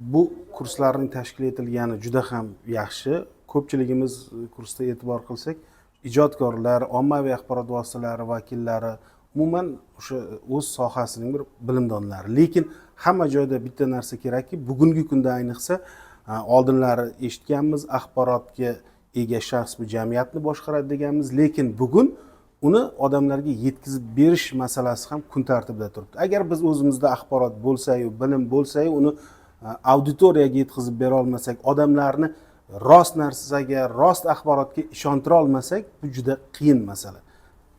bu kurslarning tashkil etilgani juda ham yaxshi ko'pchiligimiz kursda e'tibor qilsak ijodkorlar ommaviy axborot vositalari vakillari umuman o'sha o'z sohasining bir bilimdonlari. Lekin hamma joyda bitta narsa kerakki bugungi kunda ayniqsa a, oldinlari eshitganmiz axborotga ega shaxs bu jamiyatni boshqaradi deganmiz. Lekin bugun uni odamlarga yetkazib berish masalasi ham kun tartibida turibdi. Agar biz o'zimizda axborot bo'lsayu bilim bo'lsayu uni auditoriyaga yetkazib bera olmasak odamlarni rost narsaga rost axborotga ishontira olmasak bu juda qiyin masala.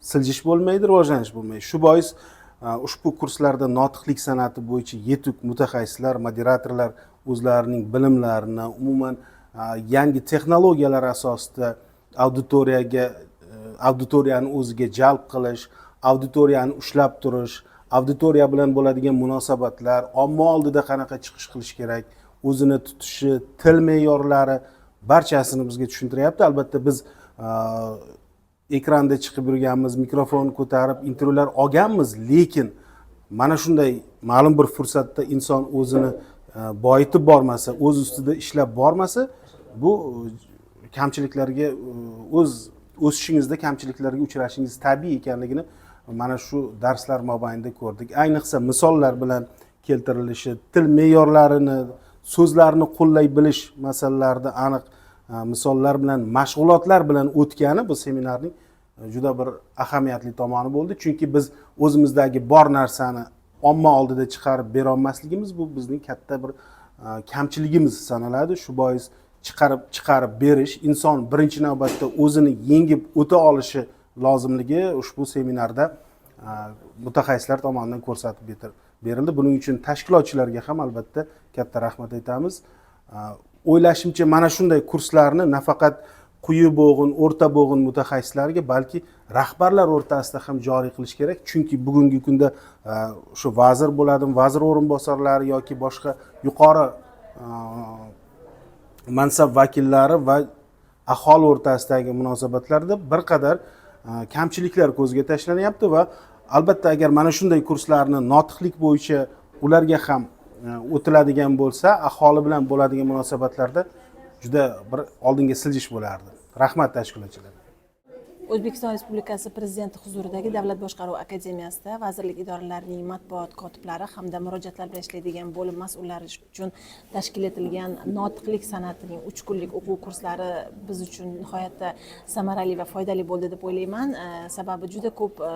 Siljish bo'lmaydi rivojlanish bo'lmaydi. Shu bois e, ushbu kurslarda notiqlik san'ati bo'yicha yetuk mutaxassislar moderatorlar o'zlarining bilimlarini umuman e, yangi texnologiyalar asosida auditoriyaga e, auditoriyani o'ziga jalb qilish auditoriyani ushlab turish auditoriya bilan bo'ladigan munosabatlar omma oldida qanaqa chiqish qilish kerak o'zini tutishi til me'yorlari barchasini bizga tushuntiryapti. Albatta biz a, ekranda chiqib yurganmiz mikrofon ko'tarib intervyular olganmiz lekin mana shunday ma'lum bir fursatda inson o'zini e, boyitib bormasa o'z ustida ishlab bormasa bu e, kamchiliklarga e, o'z o'sishingizda kamchiliklarga uchrashingiz tabiiy ekanligini mana shu darslar mobaynida ko'rdik. Ayniqsa misollar bilan keltirilishi til me'yorlarini so'zlarni qo'llay bilish masalalarida aniq e, misollar bilan mashg'ulotlar bilan o'tgani bu seminarning e, juda bir ahamiyatli tomoni bo'ldi. Chunki biz o'zimizdagi bor narsani omma oldida chiqarib berolmasligimiz bu bizning katta bir e, kamchiligimiz sanaladi. Shu bois chiqarib chiqarib berish inson birinchi navbatda o'zini yengib o'ta olishi lozimligi ushbu seminarda e, mutaxassislar tomonidan ko'rsatib berildi. Buning uchun tashkilotchilarga ham albatta katta rahmat aytamiz. E, o'ylashimcha mana shunday kurslarni nafaqat quyi bo'g'in o'rta bo'g'in mutaxassislarga balki rahbarlar o'rtasida ham joriy qilish kerak. Chunki bugungi kunda o'sha shu vazir bo'ladimi vazir o'rinbosarlari yoki boshqa yuqori mansab vakillari va aholi o'rtasidagi munosabatlarda bir qadar Э, kamchiliklar ko'zga tashlanyapti va albatta agar mana shunday kurslarni notiqlik bo'yicha ularga ham e, o'tiladigan bo'lsa aholi bilan bo'ladigan munosabatlarda juda bir oldinga siljish bo'lardi. Rahmat tashkilotchilarga o'zbekiston respublikasi prezidenti huzuridagi davlat boshqaruvi akademiyasida vazirlik idoralarining matbuot kotiblari hamda murojaatlar bilan ishlaydigan bo'lim mas'ullari uchun tashkil etilgan notiqlik san'atining uch kunlik o'quv kurslari biz uchun nihoyatda samarali va foydali bo'ldi deb o'ylayman. Sababi juda ko'p e,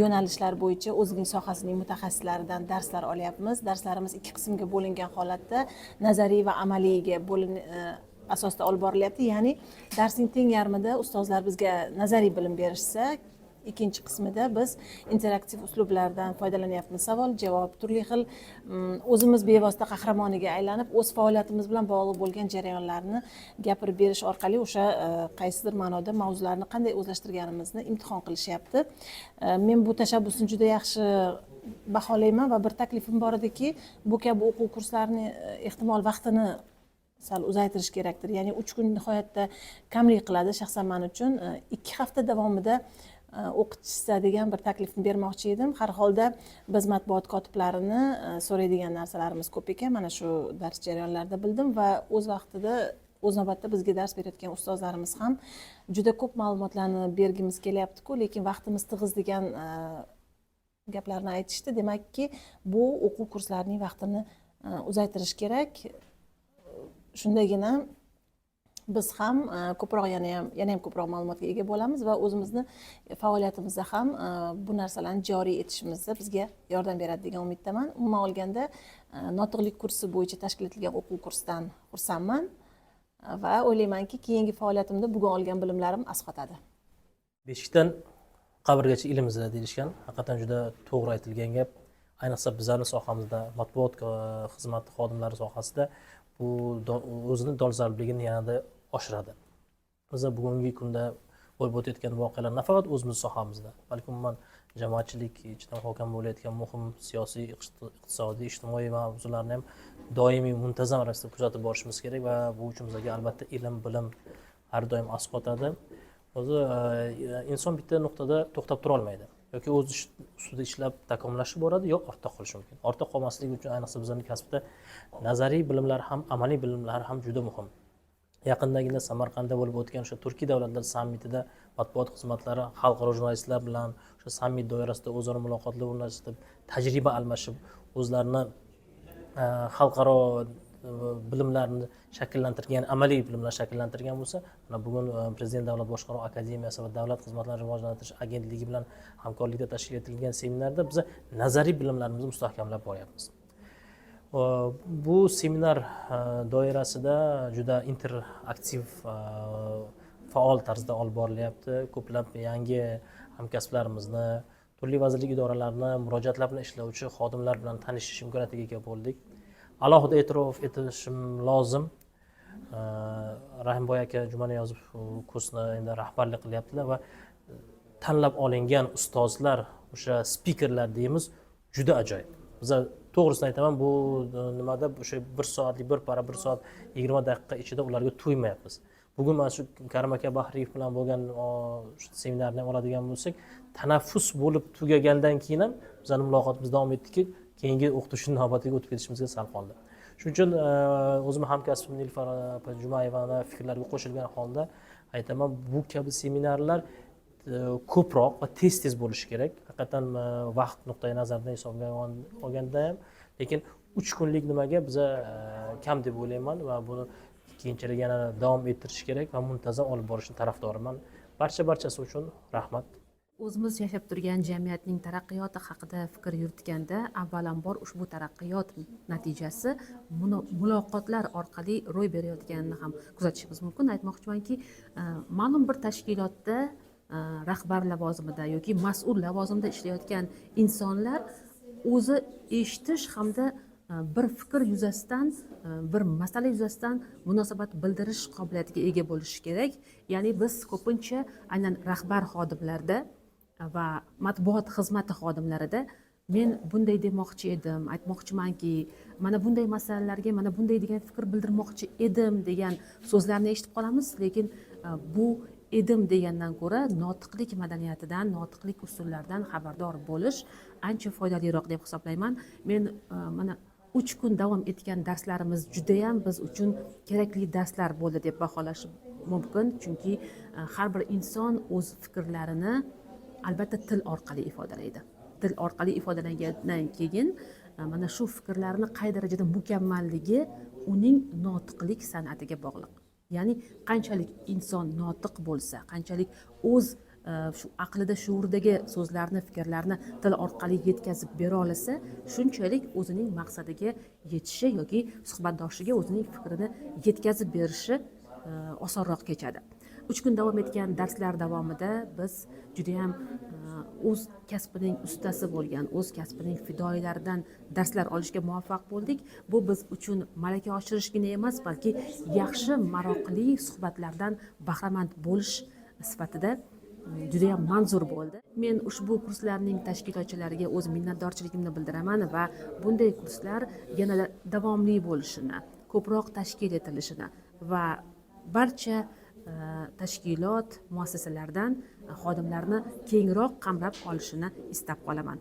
yo'nalishlar bo'yicha o'zining sohasining mutaxassislaridan darslar olyapmiz. Darslarimiz ikki qismga bo'lingan holatda nazariy va amaliyga bo'lin e, asosda olib borilyapti. Ya'ni darsning teng yarmida ustozlar bizga nazariy bilim berishsa ikkinchi qismida biz interaktiv uslublardan foydalanyapmiz. Savol javob turli xil mm, o'zimiz bevosita qahramoniga aylanib o'z faoliyatimiz bilan bog'liq bo'lgan jarayonlarni gapirib berish orqali o'sha e, qaysidir ma'noda mavzularni qanday o'zlashtirganimizni imtihon qilishyapti. E, men bu tashabbusni juda yaxshi baholayman va bir taklifim bor ediki bu kabi o'quv kurslarini e, ehtimol vaqtini sal uzaytirish kerakdir. Ya'ni uch kun nihoyatda kamlik qiladi shaxsan man uchun. E, ikki hafta davomida e, o'qitishsa degan bir taklifni bermoqchi edim. Har holda biz matbuot kotiblarini e, so'raydigan narsalarimiz ko'p ekan. Mana shu dars jarayonlarida bildim va o'z vaqtida o'z navbatida bizga dars berayotgan ustozlarimiz ham juda ko'p ma'lumotlarni bergimiz kelyaptiku lekin vaqtimiz tig'iz degan gaplarni aytishdi. Demakki bu o'quv kurslarining vaqtini uzaytirish kerak. Shundagina biz ham e, ko'proq yana ham yana ham ko'proq ma'lumotga ega bo'lamiz va o'zimizni faoliyatimizda ham e, bu narsalarni joriy etishimizda bizga yordam beradi degan umiddaman. Umuman olganda e, notiqlik kursi bo'yicha tashkil etilgan o'quv kursidan xursandman va o'ylaymanki keyingi faoliyatimda bugun olgan bilimlarim asqotadi beshikdan qabrgacha ilm izla deyishgan haqiqatdan juda to'g'ri aytilgan gap. Ayniqsa bizlarni sohamizda matbuot xizmati xodimlari sohasida bu o'zini dolzarbligini yanada oshiradi. Biza bugungi kunda bo'lib o'tayotgan voqealar nafaqat o'zimiz sohamizda balki umuman jamoatchilik ichidan muhokama bo'layotgan muhim siyosiy iqtisodiy ijtimoiy mavzularni ham doimiy muntazam ravishda kuzatib borishimiz kerak va bu uchun bizlarga albatta ilm bilim har doim asqotadi. O'zi e, inson bitta nuqtada to'xtab turolmaydi. Yoki o'z ish- ustida ishlab takomillashib boradi yo ortda qolishi mumkin. Ortda qolmasligi uchun ayniqsa bizani kasbda nazariy bilimlar ham amaliy bilimlar ham juda muhim. Yaqindagina samarqandda bo'lib o'tgan o'sha turkiy davlatlar sammitida matbuot xizmatlari xalqaro jurnalistlar bilan o'sha sammit doirasida o'zaro muloqotlar o'rnatishib tajriba almashib o'zlarini e, xalqaro Э, bilimlarni shakllantirgan amaliy bilimlar shakllantirgan bo'lsa mana bugun e, prezident davlat boshqaruvi akademiyasi va davlat xizmatlarini rivojlantirish agentligi bilan hamkorlikda tashkil etilgan seminarda biz nazariy bilimlarimizni mustahkamlab boryapmiz. Bu seminar e, doirasida juda interaktiv e, faol tarzda olib borilyapti. Ko'plab yangi hamkasblarimizni turli vazirlik idoralarini murojaatlar bilan ishlovchi xodimlar bilan tanishish imkoniyatiga ega bo'ldik. Alohida e'tirof etishim lozim. Rahimboy aka jumaniyozov kursni endi rahbarlik qilyaptilar va e, tanlab olingan ustozlar o'sha spikerlar deymiz juda ajoyib. Biza to'g'risini aytaman bu e, nimada o'sha bir soatlik bir para bir soat yigirma daqiqa ichida ularga to'ymayapmiz. Bugun mana shu karim aka bahriyev bilan bo'lgan seminarni oladigan bo'lsak tanaffus bo'lib tugagandan keyin ham bizani muloqotimiz davom etdiki keyingi o'qituvchi navbatiga o'tib ketishimizga sal qoldi shuning uchun e, o'zimni hamkasbim nilufar opa jumayevani fikrlariga qo'shilgan holda aytaman bu kabi seminarlar e, ko'proq va tez tez bo'lishi kerak. Haqiqatdan e, vaqt nuqtai nazaridan hisobga olgan- olganda ham. Lekin uch kunlik nimaga biza e, kam deb o'ylayman va buni keyinchalik yana davom ettirish kerak va muntazam olib borishni tarafdoriman. Barcha barchasi uchun rahmat o'zimiz yashab turgan jamiyatning taraqqiyoti haqida fikr yuritganda avvalambor ushbu taraqqiyot natijasi muloqotlar orqali ro'y berayotganini ham kuzatishimiz mumkin. Aytmoqchimanki e, ma'lum bir tashkilotda e, rahbar lavozimida yoki mas'ul lavozimda ishlayotgan insonlar o'zi eshitish hamda e, bir fikr yuzasidan bir masala yuzasidan munosabat bildirish qobiliyatiga ega bo'lishi kerak. Ya'ni biz ko'pincha aynan rahbar xodimlarda va matbuot xizmati xodimlarida men bunday demoqchi edim aytmoqchimanki mana bunday masalalarga mana bunday degan fikr bildirmoqchi edim degan so'zlarni eshitib qolamiz. Lekin e, bu edim degandan ko'ra notiqlik madaniyatidan notiqlik usullaridan xabardor bo'lish ancha foydaliroq deb hisoblayman. Men e, mana uch kun davom etgan darslarimiz judayam biz uchun kerakli darslar bo'ldi deb baholash mumkin. Chunki e, har bir inson o'z fikrlarini albatta til orqali ifodalaydi. Til orqali ifodalangandan keyin e, mana shu fikrlarni qay darajada mukammalligi uning notiqlik san'atiga bog'liq. Ya'ni qanchalik inson notiq bo'lsa qanchalik o'z e, shu aqlida shuurdagi so'zlarni fikrlarni til orqali yetkazib bera olsa shunchalik o'zining maqsadiga yetishi yoki suhbatdoshiga o'zining fikrini yetkazib berishi e, osonroq kechadi. Uch kun davom etgan darslar davomida biz judayam e, o'z kasbining ustasi bo'lgan o'z kasbining fidoyilaridan darslar olishga muvaffaq bo'ldik. Bu biz uchun malaka oshirishgina emas balki yaxshi maroqli suhbatlardan bahramand bo'lish sifatida e, judayam manzur bo'ldi. Men ushbu kurslarning tashkilotchilariga o'z minnatdorchiligimni bildiraman va bunday kurslar yanada davomli bo'lishini ko'proq tashkil etilishini va barcha Э, tashkilot muassasalardan e, xodimlarni kengroq qamrab olishini istab qolaman.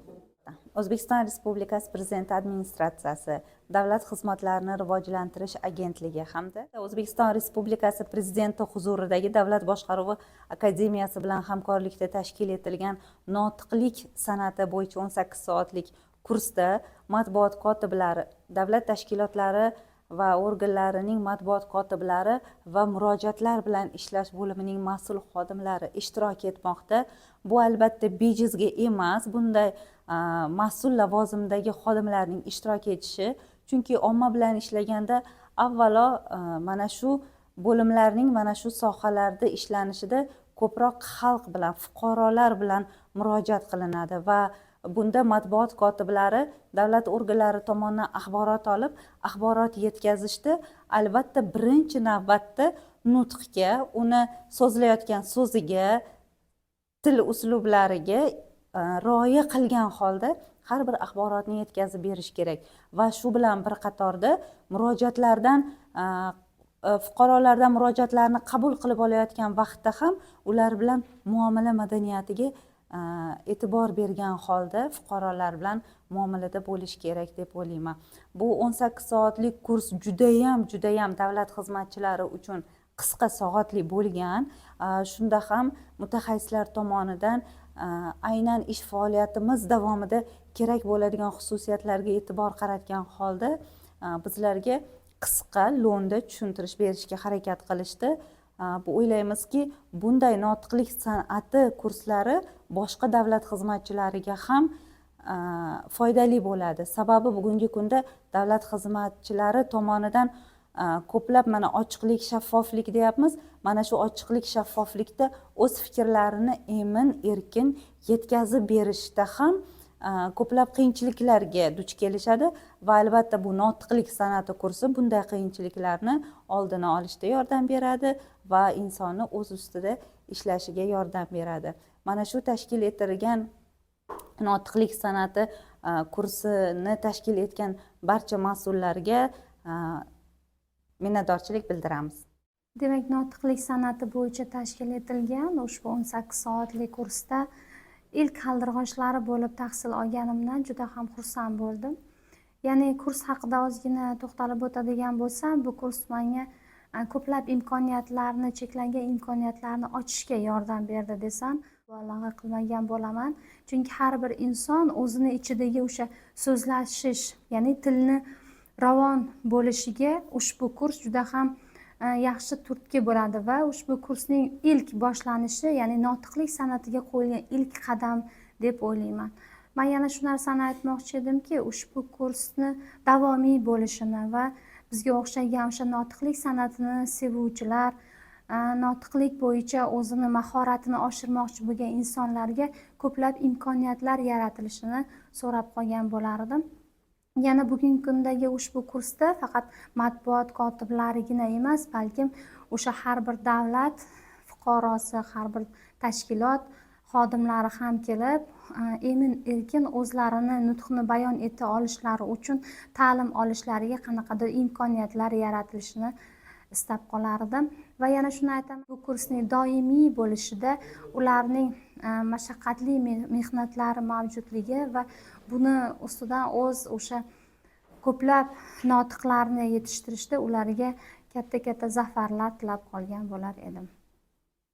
O'zbekiston respublikasi prezidenti administratsiyasi davlat xizmatlarini rivojlantirish agentligi hamda o'zbekiston respublikasi prezidenti huzuridagi davlat boshqaruvi akademiyasi bilan hamkorlikda tashkil etilgan notiqlik san'ati bo'yicha o'n sakkiz soatlik kursda matbuot kotiblari davlat tashkilotlari va organlarining matbuot kotiblari va murojaatlar bilan ishlash bo'limining mas'ul xodimlari ishtirok etmoqda. Bu albatta bejizga emas bunday mas'ul lavozimdagi xodimlarning ishtirok etishi. Chunki omma bilan ishlaganda avvalo mana shu bo'limlarning mana shu sohalarda ishlanishida ko'proq xalq bilan fuqarolar bilan murojaat qilinadi va bunda matbuot kotiblari davlat organlari tomonidan axborot olib axborot yetkazishda albatta birinchi navbatda nutqga uni so'zlayotgan so'ziga til uslublariga e, rioya qilgan holda har bir axborotni yetkazib berish kerak. Va shu bilan bir qatorda murojaatlardan e, e, fuqarolardan murojaatlarni qabul qilib olayotgan vaqtda ham ular bilan muomala madaniyatiga Э, e'tibor bergan holda fuqarolar bilan muomalada bo'lish kerak deb o'ylayman. Bu o'n sakkiz soatlik kurs judayam judayam davlat xizmatchilari uchun qisqa soatli bo'lgan. Э, shunda ham mutaxassislar tomonidan э, aynan ish faoliyatimiz davomida kerak bo'ladigan xususiyatlarga e'tibor qaratgan holda bizlarga qisqa lo'nda tushuntirish berishga harakat qilishdi. O'ylaymizki bunday notiqlik san'ati kurslari boshqa davlat xizmatchilariga ham foydali bo'ladi. Sababi bugungi kunda davlat xizmatchilari tomonidan ko'plab mana ochiqlik shaffoflik deyapmiz. Mana shu ochiqlik shaffoflikda o'z fikrlarini emin erkin yetkazib berishda ham Э, ko'plab qiyinchiliklarga duch kelishadi va albatta bu notiqlik san'ati kursi bunday qiyinchiliklarni oldini olishda yordam beradi va insonni o'z ustida ishlashiga yordam beradi. Mana shu tashkil etilgan notiqlik san'ati e, kursini tashkil etgan barcha mas'ullarga e, minnatdorchilik bildiramiz. Demak notiqlik san'ati bo'yicha tashkil etilgan ushbu o'n sakkiz soatlik kursda ilk qaldirg'ochlari bo'lib tahsil olganimdan juda ham xursand bo'ldim. Ya'ni kurs haqida ozgina to'xtalib o'tadigan bo'lsam bu kurs menga ko'plab imkoniyatlarni cheklangan imkoniyatlarni ochishga yordam berdi desam mubolag'a qilmagan bo'laman. Chunki har bir inson o'zini ichidagi o'sha so'zlashish ya'ni tilni ravon bo'lishiga ushbu kurs juda ham E, yaxshi turtki bo'ladi va ushbu kursning ilk boshlanishi ya'ni notiqlik san'atiga qo'yilgan ilk qadam deb o'ylayman. Man yana shu narsani aytmoqchi edimki ushbu kursni davomiy bo'lishini va bizga o'xshagan o'sha notiqlik san'atini sevuvchilar e, notiqlik bo'yicha o'zini mahoratini oshirmoqchi bo'lgan insonlarga ko'plab imkoniyatlar yaratilishini so'rab qolgan bo'lardim. Yana bugungi kundagi ushbu kursda faqat matbuot kotiblarigina emas balkim o'sha har bir davlat fuqarosi har bir tashkilot xodimlari ham kelib e, emin erkin o'zlarini nutqni bayon eta olishlari uchun ta'lim olishlariga qanaqadir imkoniyatlar yaratilishini istab qolardim va yana shuni aytaman bu kursning doimiy bo'lishida ularning e, mashaqqatli mehnatlari mavjudligi va buni ustidan o'z o'sha ko'plab notiqlarni yetishtirishda ularga katta katta zafarlar tilab qolgan bo'lar edim.